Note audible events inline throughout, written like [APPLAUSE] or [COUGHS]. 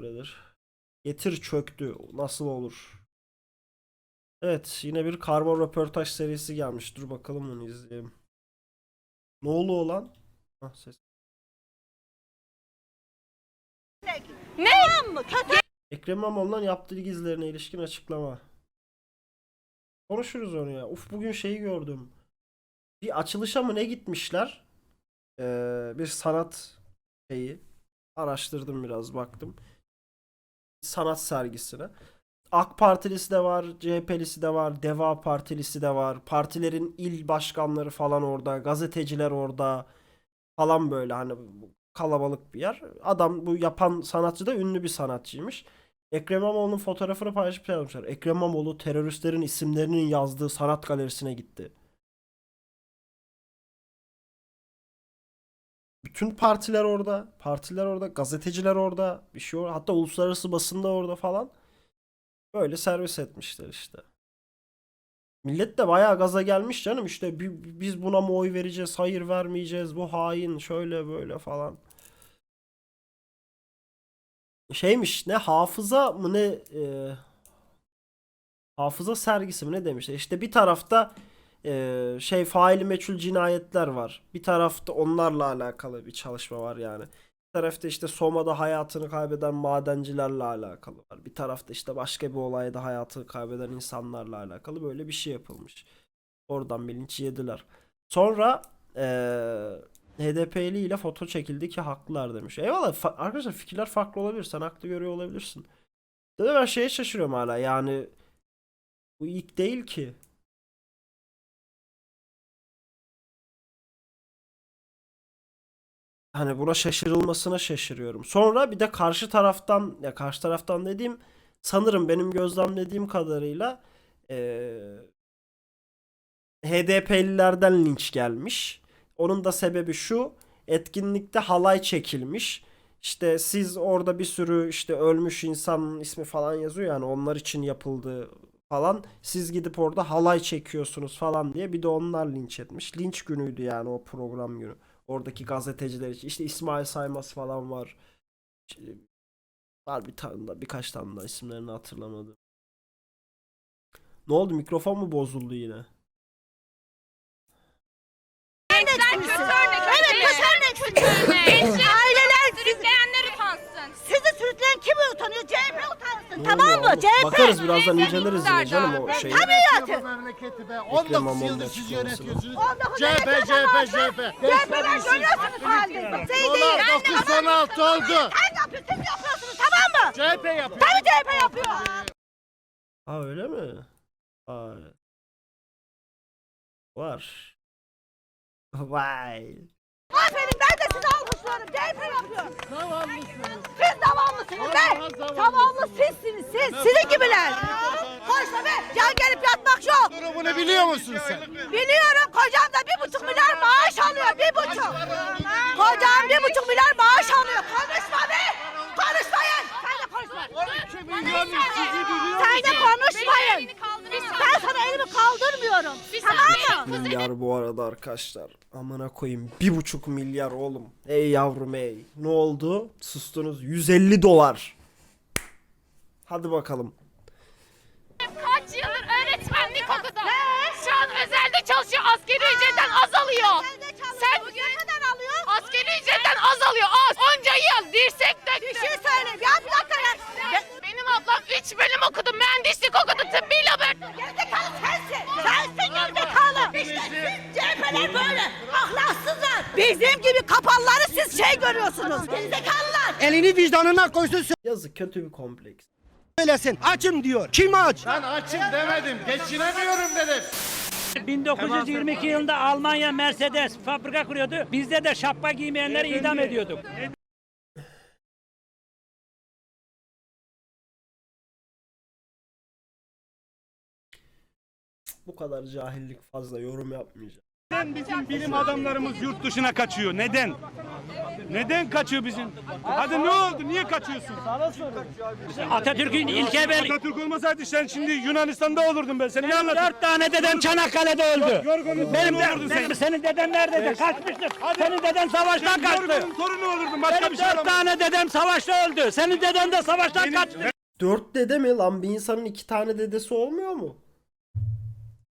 Kuledir. Getir çöktü. Nasıl olur? Evet yine bir karma röportaj serisi gelmiş. Dur bakalım onu izleyelim. Ne oldu olan? Hah, ses. Ne? Ekrem İmamoğlu'ndan yaptığı gizlerine ilişkin açıklama. Konuşuruz onu ya. Uf bugün şeyi gördüm. Bir açılışa mı ne gitmişler? Ee, bir sanat şeyi. Araştırdım biraz baktım. Sanat sergisine. AK Partilisi de var, CHP'lisi de var, Deva Partilisi de var. Partilerin il başkanları falan orada, gazeteciler orada falan böyle hani kalabalık bir yer. Adam bu yapan sanatçı da ünlü bir sanatçıymış. Ekrem İmamoğlu'nun fotoğrafını paylaşıp şey yapmışlar. Ekrem İmamoğlu teröristlerin isimlerinin yazdığı sanat galerisine gitti. Bütün partiler orada, partiler orada, gazeteciler orada, bir şey orada. Hatta uluslararası basında orada falan. Böyle servis etmişler işte. Millet de bayağı gaza gelmiş canım işte bi- biz buna mı oy vereceğiz, hayır vermeyeceğiz, bu hain şöyle böyle falan. Şeymiş ne hafıza mı ne e, hafıza sergisi mi ne demişler. İşte bir tarafta e, şey faili meçhul cinayetler var. Bir tarafta onlarla alakalı bir çalışma var yani. Bir tarafta işte Soma'da hayatını kaybeden madencilerle alakalı var. Bir tarafta işte başka bir olayda hayatını kaybeden insanlarla alakalı böyle bir şey yapılmış. Oradan bir linç yediler. Sonra eee HDP'li ile foto çekildi ki haklılar demiş. Eyvallah fa- arkadaşlar fikirler farklı olabilir. Sen haklı görüyor olabilirsin. De ben şeye şaşırıyorum hala yani bu ilk değil ki. Hani buna şaşırılmasına şaşırıyorum. Sonra bir de karşı taraftan ya karşı taraftan dediğim sanırım benim gözlemlediğim kadarıyla eee HDP'lilerden linç gelmiş. Onun da sebebi şu. Etkinlikte halay çekilmiş. İşte siz orada bir sürü işte ölmüş insanın ismi falan yazıyor yani onlar için yapıldı falan. Siz gidip orada halay çekiyorsunuz falan diye bir de onlar linç etmiş. Linç günüydü yani o program günü. Oradaki gazeteciler için. İşte İsmail Saymaz falan var. İşte var bir tane da birkaç tane daha isimlerini hatırlamadım. Ne oldu mikrofon mu bozuldu yine? Gençler kötü örnek. Evet kötü örnek. Sürükleyen kim utanıyor? CHP utansın. Tamam mı? CHP. Bakarız birazdan inceleriz yine canım o şeyi. Tabii ya. Bu memleketi be. İmamoğlu'nun 19 yıldır siz açıklamasını. yönetiyorsunuz. 19 CHP, CHP. CHP. CHP'ler görüyorsunuz halde. Şey değil. Dolar 916 oldu. Sen yapıyorsun, siz yapıyorsunuz tamam mı? CHP yapıyor. Tabii CHP yapıyor. Ha öyle mi? Vay. Var. Vay. Alkışlıyorum. CHP yapıyor. Zavallısınız. Siz zavallısınız be. Zavallı sizsiniz siz. Sizin gibiler. Konuşma be. Can gelip yatmak yok. Durumunu biliyor musun sen? Biliyorum kocam da bir buçuk milyar maaş alıyor. Bir buçuk. Kocam bir buçuk milyar maaş alıyor. Konuşma be. Konuşmayın. Sen de konuşma. 12 milyon işsizi biliyor Sen de konuşmayın. Ben sana elimi kaldırmıyorum. Tamam? Milyar bu arada arkadaşlar. Amına koyayım. Bir buçuk milyar oğlum. Ey yavrum ey. Ne oldu? Sustunuz. 150 dolar. Hadi bakalım. Kaç yıldır öğretmenlik okudu. Şu an özelde çalışıyor. Askeri ücretten azalıyor. Sen ne Elini vicdanına koysun Yazık kötü bir kompleks. söylesin. Açım diyor. Kim aç? Ben açım demedim. Geçinemiyorum dedim. 1922 yılında Almanya Mercedes fabrika kuruyordu. Bizde de şapka giymeyenleri idam ediyorduk. Bu kadar cahillik fazla yorum yapmayacağım. Neden bizim bilim adamlarımız yurt dışına kaçıyor? Neden? Neden kaçıyor bizim? Hadi ne oldu? Niye kaçıyorsun? Atatürk'ün ilke ver. Atatürk olmasaydı sen şimdi Yunanistan'da olurdun ben. Seni ne anlatayım? Dört tane dedem Çanakkale'de öldü. Yorgunun Benim, torunu olurdun de, sen. benim senin deden nerede? Kaçmıştır. Senin deden savaştan kaçtı. Yorgunun torunu olurdun. Başka Benim bir şey dört olamaz. tane dedem savaşta öldü. Senin deden de savaştan Benim- kaçtı. Dört dede mi lan? Bir insanın iki tane dedesi olmuyor mu?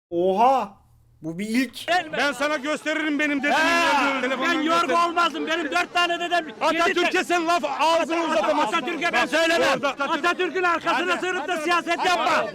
Oha! Bu bir ilk. Ben sana gösteririm benim öldüğünü. ben yorgu olmazdım. Benim dört tane dedem. Atatürk'e sen laf ağzını uzatamazsın. Atatürk'e ben Bak, söylemem. Atatürk'ün arkasına sığınıp da siyaset yapma.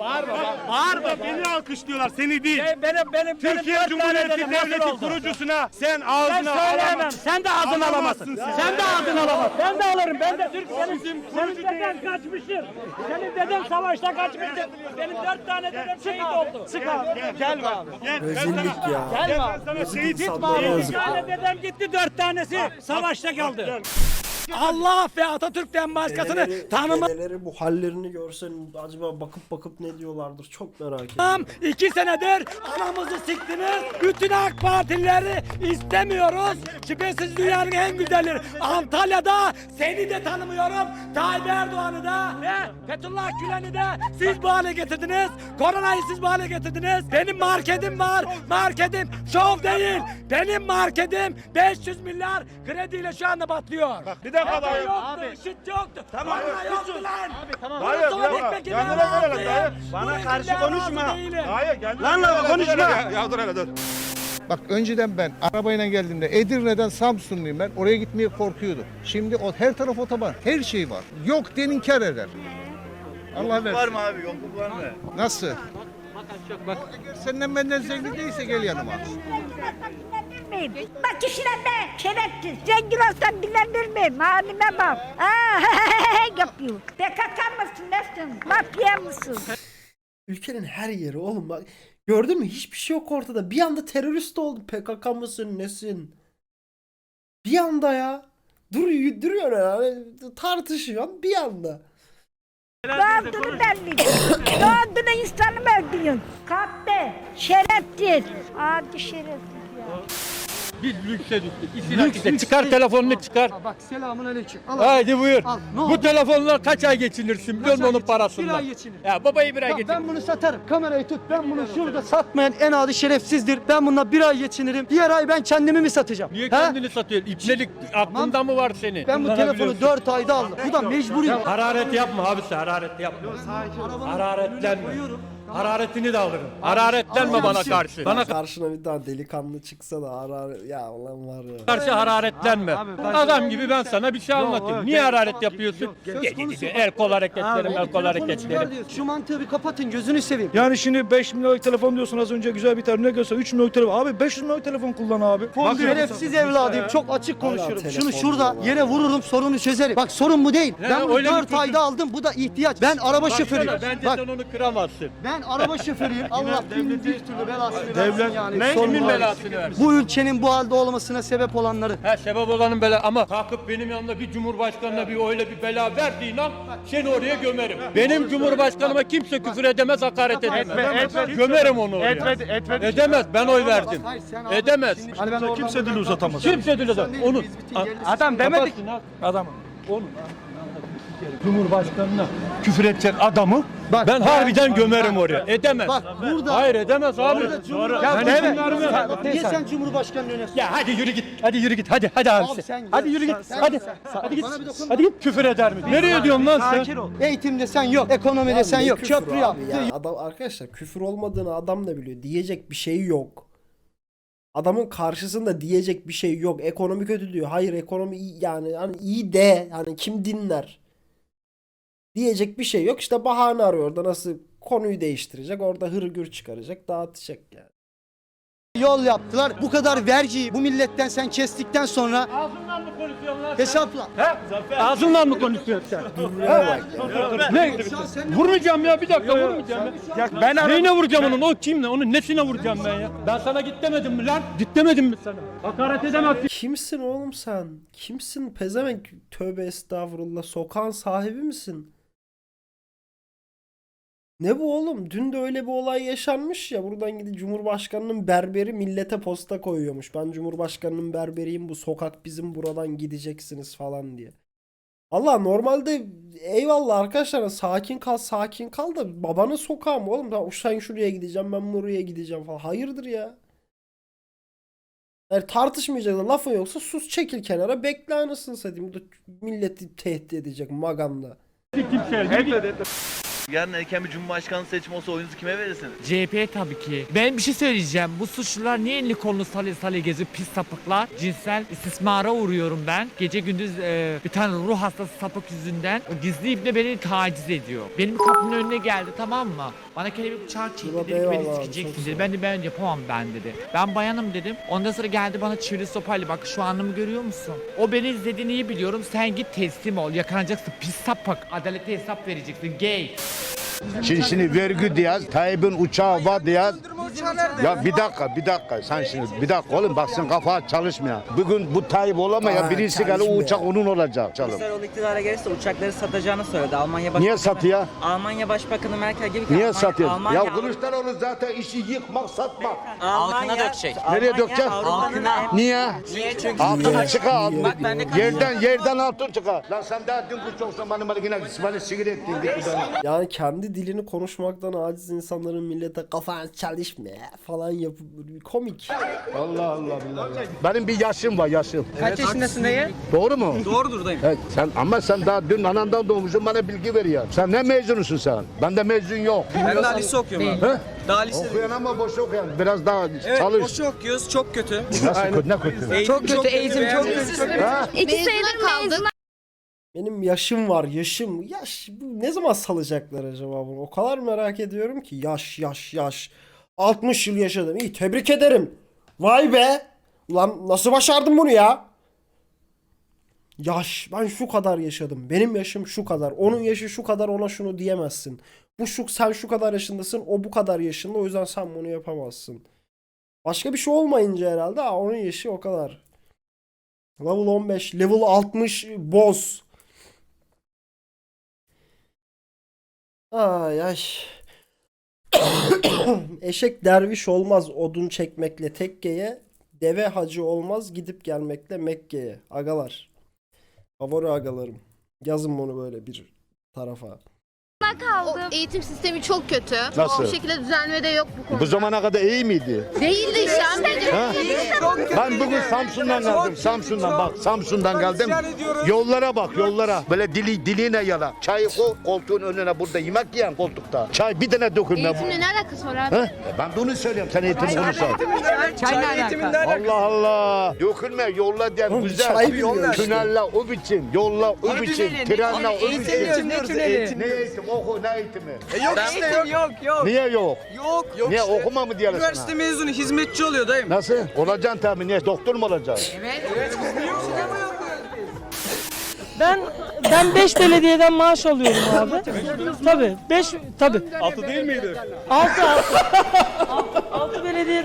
Bağırma. Beni alkışlıyorlar seni değil. Benim, benim, benim, Türkiye Cumhuriyeti Devleti kurucusuna sen Ben ağzına söyleyemem. alamazsın. Sen de ağzını Alamazsın alamazsın. sen. Sen de ağzını alamazsın. Ben de alırım. Ben de Türk. Senin, Bizim senin kurucu deden kaçmıştır. Senin deden savaşta kaçmıştır. Benim dört tane dedem şehit oldu. Sık abi. Gel abi. Gel, ben Rezillik ya. Gel ben sana şehit yazık. tane dedem gitti. Dört tanesi savaşta kaldı. Allah ve Atatürk'ten başkasını tanımam. dedeleri bu hallerini görsen acaba bakıp bakıp ne diyorlardır çok merak ediyorum. İki senedir anamızı siktiniz. Bütün AK Partilileri istemiyoruz. Şüphesiz dünyanın en güzelleri. Antalya'da seni de tanımıyorum. Tayyip Erdoğan'ı da ve Fethullah Gülen'i de siz bu hale getirdiniz. Koronayı siz bu hale getirdiniz. Benim marketim var. Marketim şov değil. Benim marketim 500 milyar krediyle şu anda batlıyor. bir dakika Yoktu, Abi. işit yoktu. Tamam, bir yoktu sus. lan. tamam. Bunun Dayı, bir dakika. Kendine yemeye gel hele, razıyım. dayı. Bana karşı konuşma. Hayır gel. Lan lan konuşma. Ya dur hele dur. Bak önceden ben arabayla geldiğimde Edirne'den Samsunluyum ben. Oraya gitmeye korkuyordum. Şimdi o her taraf otoban. Her şey var. Yok denin kar eder. Allah versin. Var mı abi yokluk var mı? Nasıl? Bak. Eğer senden benden zengin değilse gel yanıma. Dinlendirmeyin. Bak kişilenme, şerefsiz. Zengin olsam dinlendirmeyin. Halime bak. Aa, yapıyor. PKK mısın, nesin? Mafya mısın? Ülkenin her yeri oğlum bak. Gördün mü? Hiçbir şey yok ortada. Bir anda terörist oldu. PKK mısın nesin? Bir anda ya. Dur, duruyor yani. Tartışıyor bir anda. Doğduğunu belli. Doğduğunu insanı mı öldürüyorsun? Kahpe, şerefsiz. Adi şerefsiz ya. Biz lükse düştük. Lüks, çıkar telefonunu çıkar. Bak selamun aleyküm. Al, Haydi buyur. al. Ne Bu oldu? telefonla kaç ay geçinirsin biliyor musun ay onun geçinir? parasından? Bir ay geçinir. Ya babayı bir ay Bak, geçinir. ben bunu satarım. Kamerayı tut. Ben bunu şurada satmayan en adi şerefsizdir. Ben bununla bir ay geçinirim. Diğer ay ben kendimi mi satacağım? Niye Ha? kendini satıyorsun? İpnelik aklında mı var senin? Ben bu telefonu Kullanabiliyorsun. 4 ayda aldım. Bu da mecburiyim. Hararet yapma abisi hararet yapma. Hararetlenme. Hararetini de alırım. Hararetlenme bana karşı. Bana Karşına bir daha delikanlı çıksa da ara ya ulan var ya. karşı hararetlenme. Abi, abi, ben- Adam gibi ben sana bir şey anlatayım. yok, Niye yok. hararet yapıyorsun? Söz Ge- ge- konusu- El kol hareketleri, Abi, el kol telefonu hareketleri. çıkar diyor. Şu mantığı bir kapatın gözünü seveyim. Yani şimdi 5 milyonluk telefon diyorsun az önce güzel bir tane ne göster 3 milyonluk telefon. Abi 500 milyonluk telefon kullan abi. Bak şerefsiz evladıyım. Çok açık konuşuyorum. telefon Şunu şurada diyorlar. yere vururum sorunu çözerim. Bak sorun bu değil. Ben bunu öyle bir 4 çocuk- ayda aldım. Bu da ihtiyaç. Ben araba şoförüyüm. Baksana, Bence Bak sen onu kıramazsın. ben araba şoförüyüm. Allah bin bir türlü belasını versin Devlet- yani. Ne? Sorun Kimin var. belasını versin? Bu ülkenin bu halde olmasına sebep olanları. Ha sebep olanın bela ama kalkıp benim yanımda bir cumhurbaşkanına bir öyle bir bela verdiğin an seni oraya gömerim. Benim cumhurbaşkanıma kimse küfür edemez, hakaret edemez. Gömerim onu oraya. Edemez. Ben oy verdim. Hayır, sen abi- Edemez. Şimdi- Hani ben oradan kimse buradan uzatamaz. Kimse dile de onu. Biz bütün yerleri- Adam demedik. Adam. Onu. Cumhurbaşkanına küfür edecek adamı Bak, ben harbiden gömerim oraya. Edemez. Bak burada. Hayır edemez abi. Burada Ya ben Sen- Niye sen Cumhurbaşkanı'nın önüne Ya hadi yürü git. Hadi yürü git. Hadi hadi abi. Abi sen hadi yürü sen- git. sen- hadi. sen- hadi git. Hadi git. Küfür eder mi? Nereye diyorsun lan sen? Eğitimde sen yok. Ekonomide sen Ne yok. Köprü abi yaptı. ya. Adam arkadaşlar küfür olmadığını adam da biliyor. Diyecek bir şey yok. Adamın karşısında diyecek bir şey yok. Ekonomi kötü diyor. Hayır ekonomi iyi yani hani iyi de hani kim dinler? Diyecek bir şey yok. İşte bahane arıyor orada nasıl konuyu değiştirecek. Orada hırgür çıkaracak, dağıtacak yani. Yol yaptılar. Bu kadar vergiyi bu milletten sen kestikten sonra Ağzından mı konuşuyorsun lan? hesapla. He? Ağzından mı konuşuyorsun sen? Buraya bak ya. Ne? Vurmayacağım ya bir dakika vurmayacağım ya. Ya ben Neyine vuracağım onun? O kimle? Onun nesine vuracağım ben ya? Ben sana git demedim mi lan? Git demedim mi sana? Hakaret edemezsin. Kimsin oğlum sen? Kimsin? Pezevenk. Tövbe estağfurullah. Sokağın sahibi misin? Ne bu oğlum? Dün de öyle bir olay yaşanmış ya. Buradan gidip Cumhurbaşkanının berberi millete posta koyuyormuş. Ben Cumhurbaşkanının berberiyim. Bu sokak bizim buradan gideceksiniz falan diye. Allah normalde eyvallah arkadaşlar sakin kal sakin kal da babanın sokağı mı oğlum? Ben sen şuraya gideceğim ben buraya gideceğim falan. Hayırdır ya? Yani tartışmayacak lafın yoksa sus çekil kenara bekle anasını satayım. Bu da milleti tehdit edecek maganda. Yarın erken bir cumhurbaşkanlığı seçimi olsa oyunuzu kime verirsiniz? CHP tabii ki. Ben bir şey söyleyeceğim. Bu suçlular niye elini kolunu salya salya geziyor pis sapıklar? Cinsel istismara uğruyorum ben. Gece gündüz e, bir tane ruh hastası sapık yüzünden o gizli ibne beni taciz ediyor. Benim kapımın önüne geldi tamam mı? Bana kelebek bıçağı çekti dedi ki beni sikeceksin dedi. Ben de ben yapamam ben dedi. Ben bayanım dedim. Ondan sonra geldi bana çivili sopayla bak şu anımı görüyor musun? O beni izlediğini iyi biliyorum. Sen git teslim ol. Yakalanacaksın pis sapık. Adalete hesap vereceksin. Gay. Bye. Şimdi, şimdi vergi diyaz, Tayyip'in uçağı var diyaz. Ya bir dakika, bir dakika. Sen şimdi bir dakika oğlum bak sen kafa çalışmıyor. Bugün bu Tayyip olamaya Aa, birisi gelir o çalışmıyor. uçak onun olacak canım. Kılıçdaroğlu iktidara gelirse uçakları satacağını söyledi. Almanya Başbakanı, Niye satıyor? Almanya Başbakanı Merkel gibi ki Niye Almanya, satıyor? Almanya, Ya Kılıçdaroğlu zaten işi yıkmak, satmak. Almanya, dökecek. Nereye dökecek? Halkına. Niye? Niye? Çünkü Altını çıkar. altını. Bak ben de Yerden yerden altın çıkar. Lan sen daha dün kuş olsan bana bana yine bana sigara ettin. Yani kendi dilini konuşmaktan aciz insanların millete kafan çalışma falan yapıp komik. Allah Allah billahi. Benim bir yaşım var yaşım. Kaç yaşındasın dayı? Doğru mu? Doğrudur dayım. Evet, sen ama sen daha dün anandan doğmuşsun bana bilgi veriyor. Sen ne mezunusun sen? Bende mezun yok. Ben daha lise okuyorum abi. He? Daha lise. Okuyan ama boş okuyan. Biraz daha çalış. okuyoruz. Çok kötü. Nasıl kötü ne kötü? Çok kötü. Eğitim çok kötü. Ha? İki sayıda kaldım. Benim yaşım var yaşım. Yaş bu ne zaman salacaklar acaba bunu? O kadar merak ediyorum ki yaş yaş yaş. 60 yıl yaşadım. İyi tebrik ederim. Vay be. Ulan nasıl başardın bunu ya? Yaş ben şu kadar yaşadım. Benim yaşım şu kadar. Onun yaşı şu kadar ona şunu diyemezsin. Bu şu sen şu kadar yaşındasın. O bu kadar yaşında. O yüzden sen bunu yapamazsın. Başka bir şey olmayınca herhalde. Aa, onun yaşı o kadar. Level 15, level 60 boss. Ay ay. [COUGHS] Eşek derviş olmaz odun çekmekle tekkeye. Deve hacı olmaz gidip gelmekle Mekke'ye. Agalar. Favori agalarım. Yazın bunu böyle bir tarafa. Kaldım. eğitim sistemi çok kötü. Nasıl? Bu şekilde düzelme de yok bu konuda. Bu zamana kadar iyi miydi? Değildi işte amcacığım. Ha? Ben bugün Samsun'dan geldim. Samsun'dan bak. Samsun'dan geldim. Yollara bak yollara. Böyle dili diline yala. Çay koy koltuğun önüne burada yemek yiyen koltukta. Çay bir tane dökülme. Eğitimle ne alakası var abi? Ha? Ben de onu söylüyorum. Sen eğitimi konuşsan. Çay eğitiminde Allah Allah. Dökülme yolla diyen güzel. çay biliyor. Tünelle o biçim. Yolla o biçim. Trenle o Eğitim biçim. Ne eğitim? Oku ne eğitimi? Yok işte yok yok. Niye yok? Yok. Yok Niye okuma mı diyorsun? Üniversite mezunu hizmetçi oluyor dayım. Nasıl? Olacaksın tabii. Niye? Doktor mu olacaksın? Ben ben 5 belediyeden maaş alıyorum abi. Tabii 5 tabii. 6 değil miydi? 6 6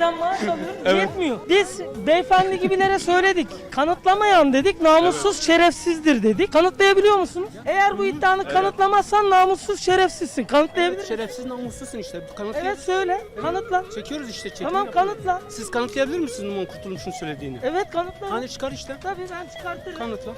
6 belediyeden maaş alıyorum. Yetmiyor. Biz beyefendi gibilere söyledik. Kanıtlamayan dedik namussuz şerefsizdir dedik. Kanıtlayabiliyor musunuz? Eğer bu iddianı kanıtlamazsan namussuz şerefsizsin. Kanıtlayabilir misin? Şerefsiz namussuzsun işte. Kanıt Evet söyle. Kanıtla. çekiyoruz işte. Tamam kanıtla. Siz kanıtlayabilir misiniz Numan Kurtulmuş'un söylediğini? Evet kanıtla. Hani çıkar işte. Tabii ben çıkartırım. Kanıtla.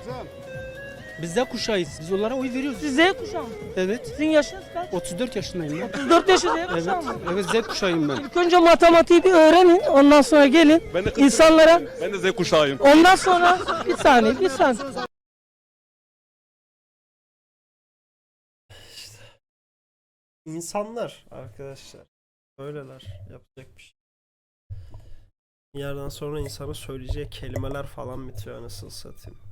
Biz Z kuşağıyız. Biz onlara oy veriyoruz. Siz Z kuşağı mı? Evet. Sizin yaşınız kaç? 34 yaşındayım ben. 34 yaşı Z kuşağı mı? Evet Z kuşağıyım ben. İlk önce matematiği bir öğrenin. Ondan sonra gelin. insanlara Ben de Z kuşağıyım. ondan sonra [LAUGHS] bir saniye bir saniye. İnsanlar arkadaşlar. Böyleler. Yapacak bir şey. Bir yerden sonra insanın söyleyeceği kelimeler falan bitiyor anasını satayım.